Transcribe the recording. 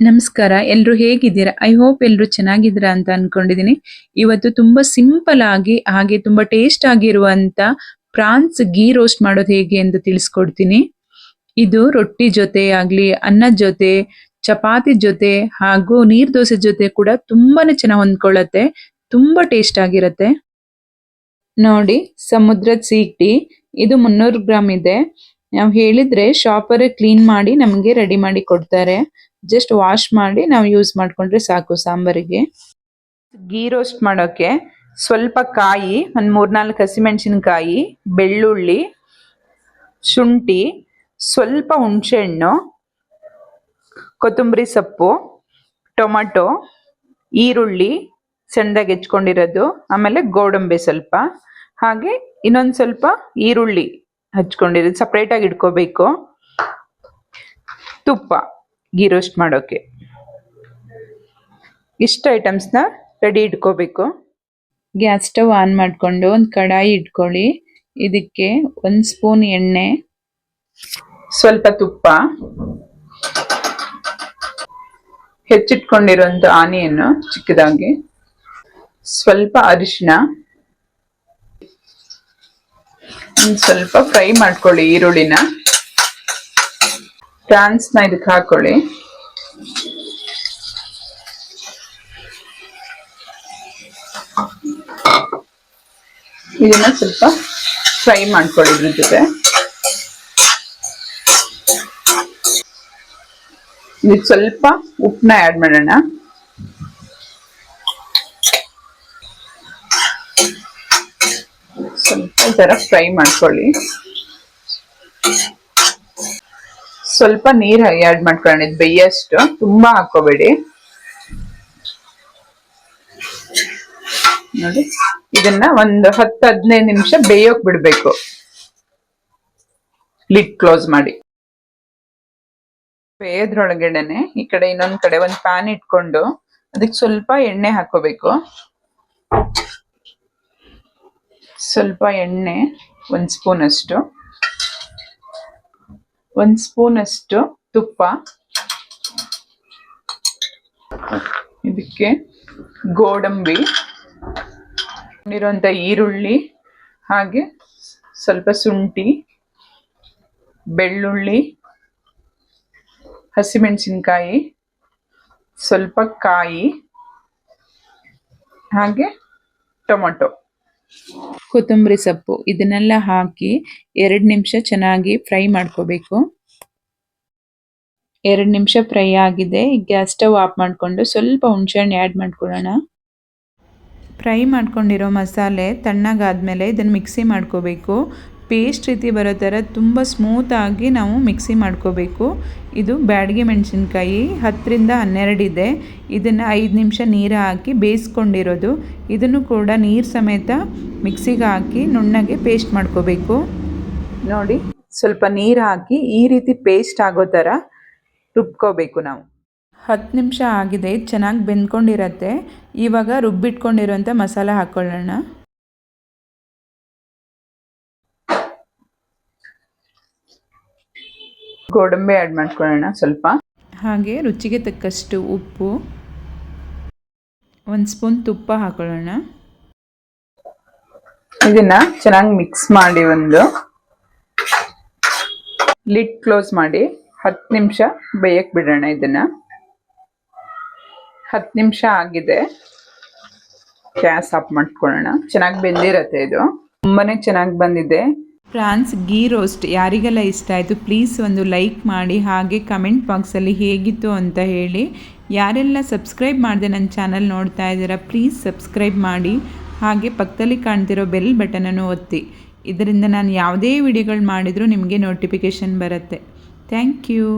ನಮಸ್ಕಾರ ಎಲ್ಲರೂ ಹೇಗಿದ್ದೀರಾ? ಐ ಹೋಪ್ ಎಲ್ಲರೂ ಚೆನ್ನಾಗಿದ್ದೀರಾ ಅಂತ ಅನ್ಕೊಂಡಿದ್ದೀನಿ. ಇವತ್ತು ತುಂಬಾ ಸಿಂಪಲ್ ಆಗಿ, ಹಾಗೆ ತುಂಬಾ ಟೇಸ್ಟ್ ಆಗಿರುವಂತ ಪ್ರಾನ್ಸ್ ಗೀ ರೋಸ್ಟ್ ಮಾಡೋದು ಹೇಗೆ ಅಂತ ತಿಳಿಸ್ಕೊಡ್ತೀನಿ. ಇದು ರೊಟ್ಟಿ ಜೊತೆ ಆಗ್ಲಿ ಅನ್ನದ ಜೊತೆ, ಚಪಾತಿ ಜೊತೆ ಹಾಗೂ ನೀರ್ ದೋಸೆ ಜೊತೆ ಕೂಡ ತುಂಬಾನೇ ಚೆನ್ನಾಗಿ ಹೊಂದ್ಕೊಳ್ಳುತ್ತೆ. ತುಂಬಾ ಟೇಸ್ಟ್ ಆಗಿರತ್ತೆ. ನೋಡಿ, ಸಮುದ್ರದ ಸೀಟಿ, ಇದು ಮುನ್ನೂರು ಗ್ರಾಮ್ ಇದೆ. ನಾವು ಹೇಳಿದ್ರೆ ಶಾಪರೇ ಕ್ಲೀನ್ ಮಾಡಿ ನಮಗೆ ರೆಡಿ ಮಾಡಿ ಕೊಡ್ತಾರೆ. ಜಸ್ಟ್ ವಾಶ್ ಮಾಡಿ ನಾವು ಯೂಸ್ ಮಾಡ್ಕೊಂಡ್ರೆ ಸಾಕು ಸಾಂಬಾರಿಗೆ. ಗೀ ರೋಸ್ಟ್ ಮಾಡೋಕೆ ಸ್ವಲ್ಪ ಕಾಯಿ, ಒಂದು ಮೂರ್ನಾಲ್ಕು ಹಸಿಮೆಣಸಿನಕಾಯಿ, ಬೆಳ್ಳುಳ್ಳಿ, ಶುಂಠಿ, ಸ್ವಲ್ಪ ಹುಣಸೆಹಣ್ಣು, ಕೊತ್ತಂಬರಿ ಸೊಪ್ಪು, ಟೊಮಟೊ, ಈರುಳ್ಳಿ, ಸಣ್ಣದಾಗಿ ಹೆಚ್ಕೊಂಡಿರೋದು, ಆಮೇಲೆ ಗೋಡಂಬಿ ಸ್ವಲ್ಪ, ಹಾಗೆ ಇನ್ನೊಂದು ಸ್ವಲ್ಪ ಈರುಳ್ಳಿ ಹಚ್ಕೊಂಡಿರೋದು ಸಪ್ರೇಟಾಗಿ ಇಟ್ಕೋಬೇಕು. ತುಪ್ಪ. ಗೀ ರೋಸ್ಟ್ ಮಾಡೋಕೆ. ಇಷ್ಟು ಐಟಮ್ಸ್ನ ರೆಡಿ ಇಟ್ಕೋಬೇಕು. ಗ್ಯಾಸ್ ಸ್ಟವ್ ಆನ್ ಮಾಡಿಕೊಂಡು ಒಂದು ಕಡಾಯಿ ಇಟ್ಕೊಳ್ಳಿ. ಇದಕ್ಕೆ ಒಂದು ಸ್ಪೂನ್ ಎಣ್ಣೆ, ಸ್ವಲ್ಪ ತುಪ್ಪ ಹೆಚ್ಚಿಟ್ಕೊಂಡಿರೋಂಥ ಆನಿಯನ್ನು ಚಿಕ್ಕದಾಗಿ, ಸ್ವಲ್ಪ ಅರಿಶಿನ ಒಂದು ಸ್ವಲ್ಪ ಫ್ರೈ ಮಾಡ್ಕೊಳ್ಳಿ ಈರುಳ್ಳಿನ. ಪ್ರಾನ್ಸ್ನ ಇದಕ್ಕೆ ಹಾಕೊಳ್ಳಿ ಇದನ್ನ ಸ್ವಲ್ಪ ಫ್ರೈ ಮಾಡ್ಕೊಳ್ಳಿ ಇದ್ರ ಜೊತೆ. ಇದಕ್ಕೆ ಸ್ವಲ್ಪ ಉಪ್ಪನ್ನ ಆ್ಯಡ್ ಮಾಡೋಣ. ಸ್ವಲ್ಪ ಈ ಫ್ರೈ ಮಾಡ್ಕೊಳ್ಳಿ. ಸ್ವಲ್ಪ ನೀರ್ ಆ್ಯಡ್ ಮಾಡ್ಕೊಳ್ಳೋಣ. ಇದು ಬೇಯಷ್ಟು. ತುಂಬಾ ಹಾಕೋಬೇಡಿ ನೋಡಿ, ಇದನ್ನ ಒಂದು ಹತ್ತು, ಹದಿನೈದು ನಿಮಿಷ ಬೇಯೋಕ್ ಬಿಡ್ಬೇಕು. ಲಿಟ್ ಕ್ಲೋಸ್ ಮಾಡಿ. ಬೇಯದ್ರೊಳಗಡೆನೆ ಈ ಕಡೆ ಇನ್ನೊಂದ್ ಕಡೆ ಒಂದ್ ಪ್ಯಾನ್ ಇಟ್ಕೊಂಡು ಅದಕ್ಕೆ ಸ್ವಲ್ಪ ಎಣ್ಣೆ ಹಾಕೋಬೇಕು ಸ್ವಲ್ಪ ಎಣ್ಣೆ, ಒಂದ್ ಸ್ಪೂನ್ ಅಷ್ಟು ಒಂದ್ ಸ್ಪೂನ್ ಅಷ್ಟು ತುಪ್ಪ. ಇದಕ್ಕೆ ಗೋಡಂಬಿ ಇರುವಂಥ ಈರುಳ್ಳಿ, ಹಾಗೆ ಸ್ವಲ್ಪ ಶುಂಠಿ, ಬೆಳ್ಳುಳ್ಳಿ, ಹಸಿಮೆಣಸಿನ್ಕಾಯಿ, ಸ್ವಲ್ಪ ಕಾಯಿ, ಹಾಗೆ ಟೊಮೊಟೊ. ಕೊತ್ತಂಬರಿ ಸೊಪ್ಪು, ಇದನ್ನೆಲ್ಲ ಹಾಕಿ ಎರಡು ನಿಮಿಷ ಚೆನ್ನಾಗಿ ಫ್ರೈ ಮಾಡ್ಕೋಬೇಕು. ಎರಡು ನಿಮಿಷ ಫ್ರೈ ಆಗಿದೆ. ಗ್ಯಾಸ್ ಸ್ಟವ್ ಆಫ್ ಮಾಡಿಕೊಂಡು ಸ್ವಲ್ಪ ಹುಣಸೆಹಣ್ಣು ಆ್ಯಡ್ ಮಾಡ್ಕೊಳ್ಳೋಣ. ಫ್ರೈ ಮಾಡ್ಕೊಂಡಿರೋ ಮಸಾಲೆ ತಣ್ಣಗಾದ್ಮೇಲೆ ಇದನ್ನು ಮಿಕ್ಸಿ ಮಾಡ್ಕೋಬೇಕು. ಪೇಸ್ಟ್ ರೀತಿ ಬರೋ ಥರ ತುಂಬ ಸ್ಮೂತಾಗಿ ನಾವು ಮಿಕ್ಸಿ ಮಾಡ್ಕೋಬೇಕು. ಇದು ಬ್ಯಾಡಗೆ ಮೆಣಸಿನ್ಕಾಯಿ ಹತ್ತರಿಂದ ಹನ್ನೆರಡು ಇದೆ. ಇದನ್ನು ಐದು ನಿಮಿಷ ನೀರು ಹಾಕಿ ಬೇಯಿಸ್ಕೊಂಡಿರೋದು. ಇದನ್ನು ಕೂಡ ನೀರು ಸಮೇತ ಮಿಕ್ಸಿಗೆ ಹಾಕಿ ನುಣ್ಣಗೆ ಪೇಸ್ಟ್ ಮಾಡ್ಕೋಬೇಕು. ನೋಡಿ, ಸ್ವಲ್ಪ ನೀರು ಹಾಕಿ ಈ ರೀತಿ ಪೇಸ್ಟ್ ಆಗೋ ಥರ ರುಬ್ಕೋಬೇಕು ನಾವು. ಹತ್ತು ನಿಮಿಷ ಆಗಿದೆ, ಚೆನ್ನಾಗಿ ಬೆಂದ್ಕೊಂಡಿರತ್ತೆ. ಇವಾಗ ರುಬ್ಬಿಟ್ಕೊಂಡಿರೋಂಥ ಮಸಾಲೆ ಹಾಕ್ಕೊಳ್ಳೋಣ ಗೋಡಂಬಿ ಆ್ಯಡ್ ಮಾಡ್ಕೊಳ್ಳೋಣ ಸ್ವಲ್ಪ. ಹಾಗೆ ರುಚಿಗೆ ತಕ್ಕಷ್ಟು ಉಪ್ಪು ಒಂದು ಸ್ಪೂನ್ ತುಪ್ಪ ಹಾಕೊಳ್ಳೋಣ. ಇದನ್ನ ಚೆನ್ನಾಗಿ ಮಿಕ್ಸ್ ಮಾಡಿ ಒಂದು ಲಿಡ್ ಕ್ಲೋಸ್ ಮಾಡಿ ಹತ್ತು ನಿಮಿಷ ಬೇಯಕ್ಕೆ ಬಿಡೋಣ ಇದನ್ನ. ಹತ್ತು ನಿಮಿಷ ಆಗಿದೆ. ಗ್ಯಾಸ್ ಆಫ್ ಮಾಡ್ಕೊಳ್ಳೋಣ. ಚೆನ್ನಾಗಿ ಬೆಂದಿರತ್ತೆ ಇದು. ತುಂಬಾನೇ ಚೆನ್ನಾಗಿ ಬಂದಿದೆ. ಫ್ರಾನ್ಸ್ ಗೀ ರೋಸ್ಟ್ ಯಾರಿಗೆಲ್ಲ ಇಷ್ಟ ಆಯಿತು ಪ್ಲೀಸ್ ಒಂದು ಲೈಕ್ ಮಾಡಿ ಹಾಗೆ ಕಮೆಂಟ್ ಬಾಕ್ಸಲ್ಲಿ ಹೇಗಿತ್ತು ಅಂತ ಹೇಳಿ. ಯಾರೆಲ್ಲ ಸಬ್ಸ್ಕ್ರೈಬ್ ಮಾಡಿದೆ ನನ್ನ ಚಾನಲ್ ನೋಡ್ತಾ ಇದ್ದೀರಾ ಪ್ಲೀಸ್ ಸಬ್ಸ್ಕ್ರೈಬ್ ಮಾಡಿ. ಹಾಗೆ ಪಕ್ಕದಲ್ಲಿ ಕಾಣ್ತಿರೋ ಬೆಲ್ ಬಟನನ್ನು ಒತ್ತಿ. ಇದರಿಂದ ನಾನು ಯಾವುದೇ ವಿಡಿಯೋಗಳು ಮಾಡಿದರೂ ನಿಮಗೆ ನೋಟಿಫಿಕೇಷನ್ ಬರುತ್ತೆ. Thank you.